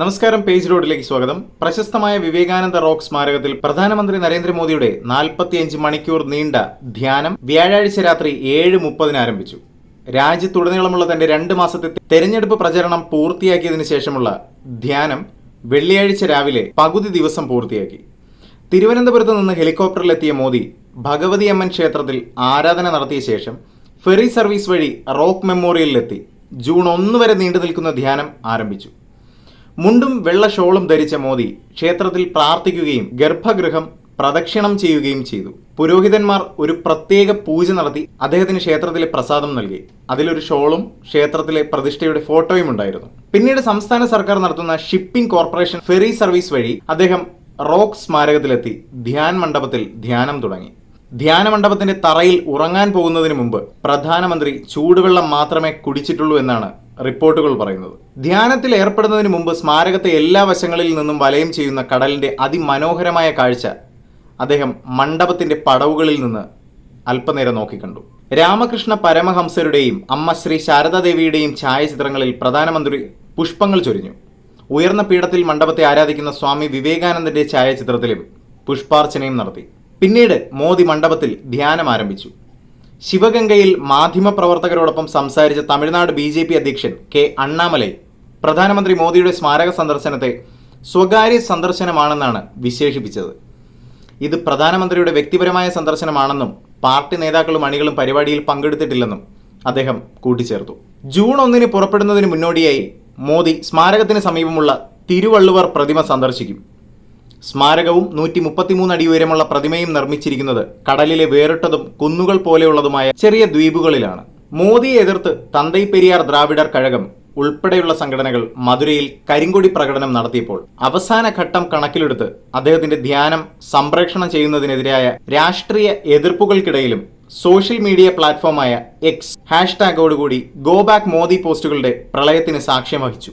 നമസ്കാരം പേജ് റോഡിലേക്ക് സ്വാഗതം. പ്രശസ്തമായ വിവേകാനന്ദ റോക്ക് സ്മാരകത്തിൽ പ്രധാനമന്ത്രി നരേന്ദ്രമോദിയുടെ നാൽപ്പത്തിയഞ്ച് മണിക്കൂർ നീണ്ട ധ്യാനം വ്യാഴാഴ്ച രാത്രി ഏഴ് മുപ്പതിന് ആരംഭിച്ചു. രാജ്യത്തുടനീളമുള്ള തന്റെ രണ്ട് മാസത്തെ തെരഞ്ഞെടുപ്പ് പ്രചരണം പൂർത്തിയാക്കിയതിനു ശേഷമുള്ള ധ്യാനം വെള്ളിയാഴ്ച രാവിലെ പകുതി ദിവസം പൂർത്തിയാക്കി. തിരുവനന്തപുരത്ത് നിന്ന് ഹെലികോപ്റ്ററിലെത്തിയ മോദി ഭഗവതി അമ്മൻ ക്ഷേത്രത്തിൽ ആരാധന നടത്തിയ ശേഷം ഫെറി സർവീസ് വഴി റോക്ക് മെമ്മോറിയലിലെത്തി. ജൂൺ ഒന്ന് വരെ നീണ്ടു നിൽക്കുന്ന ധ്യാനം ആരംഭിച്ചു. മുണ്ടും വെള്ള ഷോളും ധരിച്ച മോദി ക്ഷേത്രത്തിൽ പ്രാർത്ഥിക്കുകയും ഗർഭഗൃഹം പ്രദക്ഷിണം ചെയ്യുകയും ചെയ്തു. പുരോഹിതന്മാർ ഒരു പ്രത്യേക പൂജ നടത്തി അദ്ദേഹത്തിന് ക്ഷേത്രത്തിലെ പ്രസാദം നൽകി. അതിലൊരു ഷോളും ക്ഷേത്രത്തിലെ പ്രതിഷ്ഠയുടെ ഫോട്ടോയും ഉണ്ടായിരുന്നു. പിന്നീട് സംസ്ഥാന സർക്കാർ നടത്തുന്ന ഷിപ്പിംഗ് കോർപ്പറേഷൻ ഫെറി സർവീസ് വഴി അദ്ദേഹം റോക്ക് സ്മാരകത്തിലെത്തി. ധ്യാൻ മണ്ഡപത്തിൽ ധ്യാനം തുടങ്ങി. ധ്യാന മണ്ഡപത്തിന്റെ തറയിൽ ഉറങ്ങാൻ പോകുന്നതിന് മുമ്പ് പ്രധാനമന്ത്രി ചൂടുവെള്ളം മാത്രമേ കുടിച്ചിട്ടുള്ളൂ എന്നാണ് റിപ്പോർട്ടുകൾ പറയുന്നത്. ധ്യാനത്തിൽ ഏർപ്പെടുന്നതിന് മുമ്പ് സ്മാരകത്തെ എല്ലാ വശങ്ങളിൽ നിന്നും വലയം ചെയ്യുന്ന കടലിന്റെ അതിമനോഹരമായ കാഴ്ച അദ്ദേഹം മണ്ഡപത്തിന്റെ പടവുകളിൽ നിന്ന് അല്പനേരം നോക്കിക്കണ്ടു രാമകൃഷ്ണ പരമഹംസരുടെയും അമ്മ ശ്രീ ശാരദാദേവിയുടെയും ഛായാചിത്രങ്ങളിൽ പ്രധാനമന്ത്രി പുഷ്പങ്ങൾ ചൊരിഞ്ഞു. ഉയർന്ന പീഠത്തിൽ മണ്ഡപത്തെ ആരാധിക്കുന്ന സ്വാമി വിവേകാനന്ദന്റെ ഛായാചിത്രത്തിലും പുഷ്പാർച്ചനയും നടത്തി. പിന്നീട് മോദി മണ്ഡപത്തിൽ ധ്യാനം ആരംഭിച്ചു. ശിവഗംഗയിൽ മാധ്യമപ്രവർത്തകരോടൊപ്പം സംസാരിച്ച തമിഴ്നാട് ബി ജെ പി അധ്യക്ഷൻ കെ അണ്ണാമലൈ പ്രധാനമന്ത്രി മോദിയുടെ സ്മാരക സന്ദർശനത്തെ സ്വകാര്യ സന്ദർശനമാണെന്നാണ് വിശേഷിപ്പിച്ചത്. ഇത് പ്രധാനമന്ത്രിയുടെ വ്യക്തിപരമായ സന്ദർശനമാണെന്നും പാർട്ടി നേതാക്കളും അണികളും പരിപാടിയിൽ പങ്കെടുത്തിട്ടില്ലെന്നും അദ്ദേഹം കൂട്ടിച്ചേർത്തു. ജൂൺ ഒന്നിന് പുറപ്പെടുന്നതിന് മുന്നോടിയായി മോദി സ്മാരകത്തിന് സമീപമുള്ള തിരുവള്ളുവർ പ്രതിമ സന്ദർശിക്കും. സ്മാരകവും നൂറ്റി മുപ്പത്തിമൂന്ന് അടി ഉയരമുള്ള പ്രതിമയും നിർമ്മിച്ചിരിക്കുന്നത് കടലിലെ വേറിട്ടതും കുന്നുകൾ പോലെയുള്ളതുമായ ചെറിയ ദ്വീപുകളിലാണ്. മോദിയെ എതിർത്ത് തന്തൈ പെരിയാർ ദ്രാവിഡർ കഴകം ഉൾപ്പെടെയുള്ള സംഘടനകൾ മധുരയിൽ കരിങ്കൊടി പ്രകടനം നടത്തിയപ്പോൾ അവസാന ഘട്ടം കണക്കിലെടുത്ത് അദ്ദേഹത്തിന്റെ ധ്യാനം സംപ്രേഷണം ചെയ്യുന്നതിനെതിരായ രാഷ്ട്രീയ എതിർപ്പുകൾക്കിടയിലും സോഷ്യൽ മീഡിയ പ്ലാറ്റ്ഫോമായ എക്സ് ഹാഷ്ടാഗോടുകൂടി ഗോ ബാക്ക് മോദി പോസ്റ്റുകളുടെ പ്രളയത്തിന് സാക്ഷ്യം വഹിച്ചു.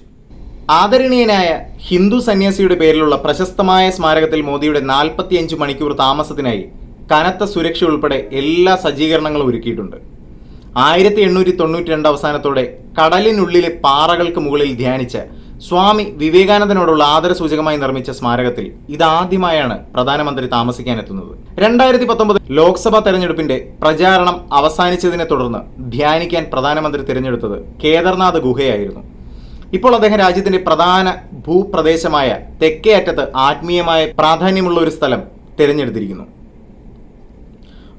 ആദരണീയനായ ഹിന്ദു സന്യാസിയുടെ പേരിലുള്ള പ്രശസ്തമായ സ്മാരകത്തിൽ മോദിയുടെ നാൽപ്പത്തിയഞ്ച് മണിക്കൂർ താമസത്തിനായി കനത്ത സുരക്ഷ ഉൾപ്പെടെ എല്ലാ സജ്ജീകരണങ്ങളും ഒരുക്കിയിട്ടുണ്ട്. ആയിരത്തി എണ്ണൂറ്റി തൊണ്ണൂറ്റി രണ്ട് അവസാനത്തോടെ കടലിനുള്ളിലെ പാറകൾക്ക് മുകളിൽ ധ്യാനിച്ച സ്വാമി വിവേകാനന്ദനോടുള്ള ആദര സൂചകമായി നിർമ്മിച്ച സ്മാരകത്തിൽ ഇതാദ്യമായാണ് പ്രധാനമന്ത്രി താമസിക്കാനെത്തുന്നത്. രണ്ടായിരത്തി പത്തൊമ്പത് ലോക്സഭാ തെരഞ്ഞെടുപ്പിന്റെ പ്രചാരണം അവസാനിച്ചതിനെ തുടർന്ന് ധ്യാനിക്കാൻ പ്രധാനമന്ത്രി തിരഞ്ഞെടുത്തത് കേദർനാഥ് ഗുഹയായിരുന്നു. ഇപ്പോൾ അദ്ദേഹം രാജ്യത്തിന്റെ പ്രധാന ഭൂപ്രദേശമായ തെക്കേ അറ്റത്ത് ആത്മീയമായ പ്രാധാന്യമുള്ള ഒരു സ്ഥലം തിരഞ്ഞെടുത്തിരിക്കുന്നു.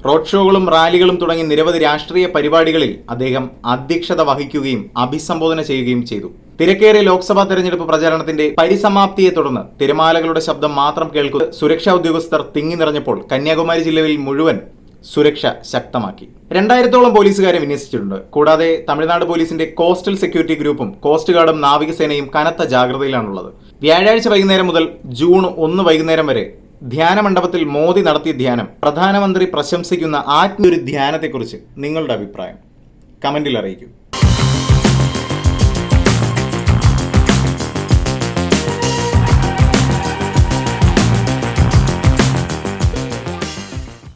റോഡ് ഷോകളും റാലികളും തുടങ്ങി നിരവധി രാഷ്ട്രീയ പരിപാടികളിൽ അദ്ദേഹം അധ്യക്ഷത വഹിക്കുകയും അഭിസംബോധന ചെയ്യുകയും ചെയ്തു. തിരക്കേറിയ ലോക്സഭാ തെരഞ്ഞെടുപ്പ് പ്രചാരണത്തിന്റെ പരിസമാപ്തിയെ തുടർന്ന് തിരമാലകളുടെ ശബ്ദം മാത്രം കേൾക്കുന്ന സുരക്ഷാ ഉദ്യോഗസ്ഥർ തിങ്ങി നിറഞ്ഞപ്പോൾ കന്യാകുമാരി ജില്ലയിൽ മുഴുവൻ സുരക്ഷ ശക്തമാക്കി. രണ്ടായിരത്തോളം പോലീസുകാരെ വിന്യസിച്ചിട്ടുണ്ട്. കൂടാതെ തമിഴ്നാട് പോലീസിന്റെ കോസ്റ്റൽ സെക്യൂരിറ്റി ഗ്രൂപ്പും കോസ്റ്റ് ഗാർഡും നാവികസേനയും കനത്ത ജാഗ്രതയിലാണുള്ളത്. വ്യാഴാഴ്ച വൈകുന്നേരം മുതൽ ജൂൺ ഒന്ന് വൈകുന്നേരം വരെ ധ്യാന മണ്ഡപത്തിൽ മോദി നടത്തിയ ധ്യാനം പ്രധാനമന്ത്രി പ്രശംസിക്കുന്ന ആത്മീയൊരു ധ്യാനത്തെക്കുറിച്ച് നിങ്ങളുടെ അഭിപ്രായം കമന്റിൽ അറിയിക്കും.